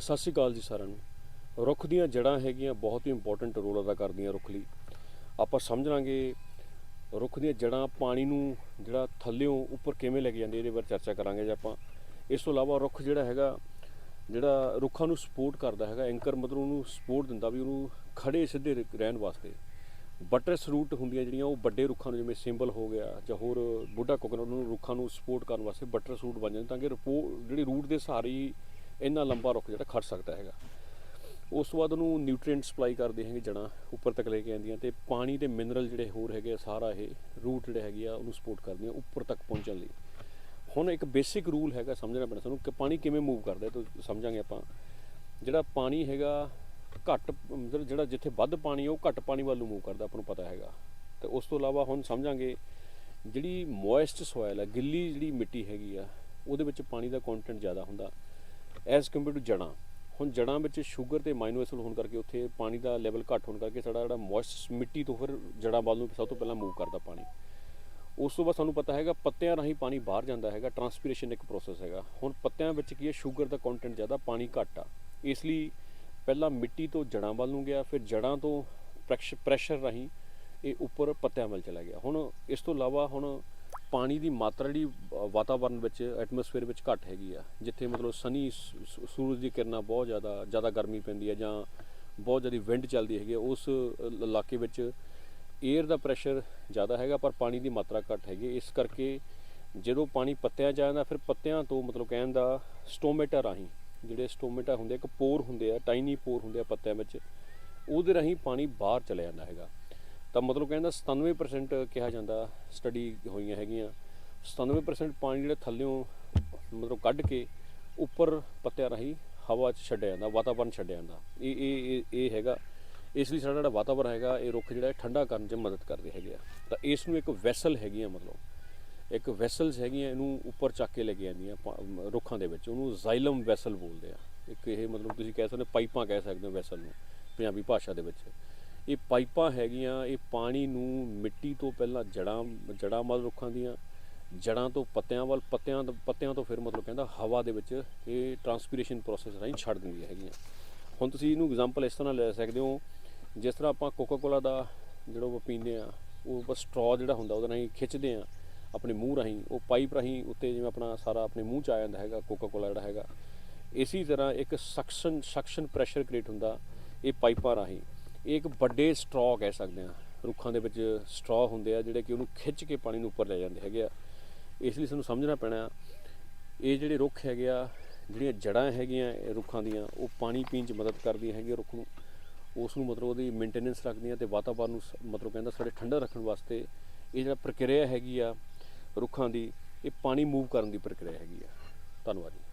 ਸਤਿ ਸ਼੍ਰੀ ਅਕਾਲ ਜੀ ਸਾਰਿਆਂ ਨੂੰ। ਰੁੱਖ ਦੀਆਂ ਜੜ੍ਹਾਂ ਹੈਗੀਆਂ, ਬਹੁਤ ਹੀ ਇੰਪੋਰਟੈਂਟ ਰੋਲ ਅਦਾ ਕਰਦੀਆਂ ਰੁੱਖ ਲਈ। ਆਪਾਂ ਸਮਝਾਂਗੇ ਰੁੱਖ ਦੀਆਂ ਜੜ੍ਹਾਂ ਪਾਣੀ ਨੂੰ ਜਿਹੜਾ ਥੱਲਿਓਂ ਉੱਪਰ ਕਿਵੇਂ ਲੈ ਕੇ ਜਾਂਦੇ ਇਹਦੇ ਬਾਰੇ ਚਰਚਾ ਕਰਾਂਗੇ ਜੇ ਆਪਾਂ। ਇਸ ਤੋਂ ਇਲਾਵਾ ਰੁੱਖ ਜਿਹੜਾ ਹੈਗਾ, ਜਿਹੜਾ ਰੁੱਖਾਂ ਨੂੰ ਸਪੋਰਟ ਕਰਦਾ ਹੈਗਾ ਐਂਕਰ ਮਤਲਬ ਉਹਨੂੰ ਸਪੋਰਟ ਦਿੰਦਾ ਵੀ ਉਹਨੂੰ ਖੜੇ ਸਿੱਧੇ ਰਹਿਣ ਵਾਸਤੇ। ਬਟਰਸ ਰੂਟ ਹੁੰਦੀਆਂ ਜਿਹੜੀਆਂ, ਉਹ ਵੱਡੇ ਰੁੱਖਾਂ ਨੂੰ ਜਿਵੇਂ ਸਿੰਬਲ ਹੋ ਗਿਆ ਜਾਂ ਹੋਰ ਬੁੱਢਾ ਕੋਕੋਨਟ ਨੂੰ ਰੁੱਖਾਂ ਨੂੰ ਸਪੋਰਟ ਕਰਨ ਵਾਸਤੇ ਬਟਰਸ ਰੂਟ ਬਣ ਜਾਂਦੇ, ਤਾਂ ਕਿ ਰਪੋ ਜਿਹੜੀ ਰੂਟ ਦੇ ਸਹਾਰੇ ਇੰਨਾ ਲੰਬਾ ਰੁੱਖ ਜਿਹੜਾ ਖੜ ਸਕਦਾ ਹੈਗਾ। ਉਸ ਤੋਂ ਬਾਅਦ ਉਹਨੂੰ ਨਿਊਟ੍ਰੀਐਂਟ ਸਪਲਾਈ ਕਰਦੇ ਹੈਗੇ ਜੜਾਂ ਉੱਪਰ ਤੱਕ ਲੈ ਕੇ ਆਉਂਦੀਆਂ ਤੇ ਪਾਣੀ ਤੇ ਮਿਨਰਲ ਜਿਹੜੇ ਹੋਰ ਹੈਗੇ ਆ, ਸਾਰਾ ਇਹ ਰੂਟ ਜਿਹੜੇ ਹੈਗੇ ਆ ਉਹਨੂੰ ਸਪੋਰਟ ਕਰਦੀਆਂ ਉੱਪਰ ਤੱਕ ਪਹੁੰਚਣ ਲਈ। ਹੁਣ ਇੱਕ ਬੇਸਿਕ ਰੂਲ ਹੈਗਾ ਸਮਝਣਾ ਪੈਣਾ ਸਾਨੂੰ ਕਿ ਪਾਣੀ ਕਿਵੇਂ ਮੂਵ ਕਰਦਾ ਤਾਂ ਸਮਝਾਂਗੇ ਆਪਾਂ। ਜਿਹੜਾ ਪਾਣੀ ਹੈਗਾ ਘੱਟ ਮਤਲਬ ਜਿਹੜਾ ਜਿੱਥੇ ਵੱਧ ਪਾਣੀ ਹੈ ਉਹ ਘੱਟ ਪਾਣੀ ਵੱਲ ਨੂੰ ਮੂਵ ਕਰਦਾ ਆਪਾਂ ਨੂੰ ਪਤਾ ਹੈਗਾ। ਤੇ ਉਸ ਤੋਂ ਇਲਾਵਾ ਹੁਣ ਸਮਝਾਂਗੇ ਜਿਹੜੀ ਮੋਇਸਟ ਸੋਇਲ ਹੈ ਗਿੱਲੀ ਜਿਹੜੀ ਮਿੱਟੀ ਹੈਗੀ ਆ ਉਹਦੇ ਵਿੱਚ ਪਾਣੀ ਦਾ ਕੰਟੈਂਟ ਜ਼ਿਆਦਾ ਹੁੰਦਾ। ਐਜ਼ ਕੰਪੇਅਰ ਟੂ ਜੜਾਂ ਹੁਣ ਜੜਾਂ ਵਿੱਚ ਸ਼ੂਗਰ ਤੇ ਮਾਈਨੋ ਐਸਿਡ ਹੋਣ ਕਰਕੇ ਉੱਥੇ ਪਾਣੀ ਦਾ ਲੈਵਲ ਘੱਟ ਹੋਣ ਕਰਕੇ ਸਾਡਾ ਜਿਹੜਾ ਮੋਇਸਟ ਮਿੱਟੀ ਤੋਂ ਫਿਰ ਜੜਾਂ ਵੱਲ ਨੂੰ ਸਭ ਤੋਂ ਪਹਿਲਾਂ ਮੂਵ ਕਰਦਾ ਪਾਣੀ। ਉਸ ਤੋਂ ਬਾਅਦ ਸਾਨੂੰ ਪਤਾ ਹੈਗਾ ਪੱਤਿਆਂ ਰਾਹੀਂ ਪਾਣੀ ਬਾਹਰ ਜਾਂਦਾ ਹੈਗਾ, ਟਰਾਂਸਪੀਰੇਸ਼ਨ ਇੱਕ ਪ੍ਰੋਸੈਸ ਹੈਗਾ। ਹੁਣ ਪੱਤਿਆਂ ਵਿੱਚ ਕੀ ਹੈ, ਸ਼ੂਗਰ ਦਾ ਕੰਟੈਂਟ ਜ਼ਿਆਦਾ, ਪਾਣੀ ਘੱਟ ਆ। ਇਸ ਲਈ ਪਹਿਲਾਂ ਮਿੱਟੀ ਤੋਂ ਜੜਾਂ ਵੱਲ ਨੂੰ ਗਿਆ, ਫਿਰ ਜੜਾਂ ਤੋਂ ਪ੍ਰੈਸ਼ਰ ਰਾਹੀਂ ਇਹ ਉੱਪਰ ਪੱਤਿਆਂ ਵੱਲ ਚਲਾ ਗਿਆ। ਹੁਣ ਇਸ ਤੋਂ ਇਲਾਵਾ ਹੁਣ ਪਾਣੀ ਦੀ ਮਾਤਰਾ ਜਿਹੜੀ ਵਾਤਾਵਰਣ ਵਿੱਚ ਐਟਮੋਸਫੇਅਰ ਵਿੱਚ ਘੱਟ ਹੈਗੀ ਆ। ਜਿੱਥੇ ਮਤਲਬ ਸਨੀ ਸੂਰਜ ਦੀ ਕਿਰਨਾਂ ਬਹੁਤ ਜ਼ਿਆਦਾ ਜ਼ਿਆਦਾ ਗਰਮੀ ਪੈਂਦੀ ਹੈ ਜਾਂ ਬਹੁਤ ਜ਼ਿਆਦਾ ਵਿੰਡ ਚੱਲਦੀ ਹੈਗੀ ਆ, ਉਸ ਇਲਾਕੇ ਵਿੱਚ 에ਅਰ ਦਾ ਪ੍ਰੈਸ਼ਰ ਜ਼ਿਆਦਾ ਹੈਗਾ ਪਰ ਪਾਣੀ ਦੀ ਮਾਤਰਾ ਘੱਟ ਹੈਗੀ ਹੈ। ਇਸ ਕਰਕੇ ਜਦੋਂ ਪਾਣੀ ਪੱਤਿਆਂ 'ਚ ਆ ਜਾਂਦਾ ਫਿਰ ਪੱਤਿਆਂ ਤੋਂ ਮਤਲਬ ਕਹਿਣ ਦਾ ਸਟੋਮੇਟਾ ਰਾਹੀਂ ਜਿਹੜੇ ਸਟੋਮੇਟਾ ਹੁੰਦੇ ਇੱਕ ਪੋਰ ਹੁੰਦੇ ਆ ਟਾਈਨੀ ਪੋਰ ਹੁੰਦੇ ਆ ਪੱਤਿਆਂ ਵਿੱਚ ਉਹਦੇ ਰਾਹੀਂ ਪਾਣੀ ਬਾਹਰ ਚਲੇ ਜਾਂਦਾ ਹੈਗਾ। ਤਾਂ ਮਤਲਬ ਕਹਿੰਦਾ 97% ਕਿਹਾ ਜਾਂਦਾ ਸਟੱਡੀ ਹੋਈਆਂ ਹੈਗੀਆਂ। 97% ਪਾਣੀ ਜਿਹੜਾ ਥੱਲਿਓਂ, ਮਤਲਬ ਕੱਢ ਕੇ ਉੱਪਰ ਪੱਤਿਆਂ ਰਾਹੀਂ ਹਵਾ 'ਚ ਛੱਡਿਆ ਜਾਂਦਾ, ਵਾਤਾਵਰਨ ਛੱਡਿਆ ਜਾਂਦਾ। ਇਹ ਇਹ, ਇਹ- ਹੈਗਾ। ਇਸ ਲਈ ਸਾਡਾ ਜਿਹੜਾ ਵਾਤਾਵਰਨ ਹੈਗਾ, ਇਹ ਰੁੱਖ ਜਿਹੜਾ ਠੰਡਾ ਕਰਨ 'ਚ ਮਦਦ ਕਰਦੇ ਹੈਗੇ ਆ। ਤਾਂ ਇਸ ਨੂੰ ਇੱਕ ਵੈਸਲ ਹੈਗੀ ਆ ਮਤਲਬ। ਇੱਕ ਵੈਸਲਸ ਹੈਗੀਆਂ, ਇਹਨੂੰ ਉੱਪਰ ਚੱਕ ਕੇ ਲੈ ਕੇ ਆਉਂਦੀਆਂ ਪਾ- ਰੁੱਖਾਂ ਦੇ ਵਿੱਚ। ਉਹਨੂੰ ਜ਼ਾਈਲਮ ਵੈਸਲ ਬੋਲਦੇ ਆ। ਇੱਕ ਇਹ ਮਤਲਬ ਤੁਸੀਂ ਕਹਿ ਸਕਦੇ ਪਾਈਪਾਂ ਕਹਿ ਸਕਦੇ ਹੋ ਵੈਸਲ ਨੂੰ, ਪੰਜਾਬੀ ਭਾਸ਼ਾ ਦੇ ਵਿੱਚ। ਇਹ ਪਾਈਪਾਂ ਹੈਗੀਆਂ, ਇਹ ਪਾਣੀ ਨੂੰ ਮਿੱਟੀ ਤੋਂ ਪਹਿਲਾਂ ਜੜਾਂ ਜੜਾਂ ਵੱਲ ਰੁੱਖਾਂ ਦੀਆਂ ਜੜਾਂ ਤੋਂ ਪੱਤਿਆਂ ਵੱਲ, ਪੱਤਿਆਂ ਤੋਂ ਪੱਤਿਆਂ ਤੋਂ ਫਿਰ ਮਤਲਬ ਕਹਿੰਦਾ ਹਵਾ ਦੇ ਵਿੱਚ ਇਹ ਟਰਾਂਸਪੀਰੇਸ਼ਨ ਪ੍ਰੋਸੈਸ ਰਾਹੀਂ ਛੱਡ ਦਿੰਦੀਆਂ ਹੈਗੀਆਂ। ਹੁਣ ਤੁਸੀਂ ਇਹਨੂੰ ਐਗਜ਼ਾਮਪਲ ਇਸ ਤਰ੍ਹਾਂ ਲੈ ਸਕਦੇ ਹੋ, ਜਿਸ ਤਰ੍ਹਾਂ ਆਪਾਂ ਕੋਕਾ ਕੋਲਾ ਦਾ ਜਿਹੜਾ ਉਹ ਪੀਂਦੇ ਆ ਉਹ ਬਸ ਸਟ੍ਰੋ ਜਿਹੜਾ ਹੁੰਦਾ ਉਹਦੇ ਰਾਹੀਂ ਖਿੱਚਦੇ ਆ ਆਪਣੇ ਮੂੰਹ ਰਾਹੀਂ, ਉਹ ਪਾਈਪ ਰਾਹੀਂ ਉੱਤੇ ਜਿਵੇਂ ਆਪਣਾ ਸਾਰਾ ਆਪਣੇ ਮੂੰਹ ਚ ਆ ਜਾਂਦਾ ਹੈਗਾ ਕੋਕਾ ਕੋਲਾ ਜਿਹੜਾ ਹੈਗਾ। ਇਸੇ ਤਰ੍ਹਾਂ ਇੱਕ ਸਕਸ਼ਨ ਸਕਸ਼ਨ ਪ੍ਰੈਸ਼ਰ ਕ੍ਰੀਏਟ ਹੁੰਦਾ ਇਹ ਪਾਈਪਾਂ ਰਾਹੀਂ। ਇਹ ਇੱਕ ਵੱਡੇ ਸਟ੍ਰੋ ਕਹਿ ਸਕਦੇ ਆ ਰੁੱਖਾਂ ਦੇ ਵਿੱਚ ਸਟ੍ਰੋ ਹੁੰਦੇ ਆ ਜਿਹੜੇ ਕਿ ਉਹਨੂੰ ਖਿੱਚ ਕੇ ਪਾਣੀ ਨੂੰ ਉੱਪਰ ਲੈ ਜਾਂਦੇ ਹੈਗੇ ਆ। ਇਸ ਲਈ ਸਾਨੂੰ ਸਮਝਣਾ ਪੈਣਾ ਇਹ ਜਿਹੜੇ ਰੁੱਖ ਹੈਗੇ ਆ, ਜਿਹੜੀਆਂ ਜੜਾਂ ਹੈਗੀਆਂ ਰੁੱਖਾਂ ਦੀਆਂ, ਉਹ ਪਾਣੀ ਪੀਣ 'ਚ ਮਦਦ ਕਰਦੀਆਂ ਹੈਗੀਆਂ ਰੁੱਖ ਨੂੰ। ਉਸ ਨੂੰ ਮਤਲਬ ਉਹਦੀ ਮੇਨਟੇਨੈਂਸ ਰੱਖਦੀਆਂ ਤੇ ਵਾਤਾਵਰਨ ਨੂੰ ਸ- ਮਤਲਬ ਕਹਿੰਦਾ ਸਾਡੇ ਠੰਡਾ ਰੱਖਣ ਵਾਸਤੇ ਇਹ ਜਿਹੜਾ ਪ੍ਰਕਿਰਿਆ ਹੈਗੀ ਆ ਰੁੱਖਾਂ ਦੀ, ਇਹ ਪਾਣੀ ਮੂਵ ਕਰਨ ਦੀ ਪ੍ਰਕਿਰਿਆ ਹੈਗੀ ਆ। ਧੰਨਵਾਦ ਜੀ।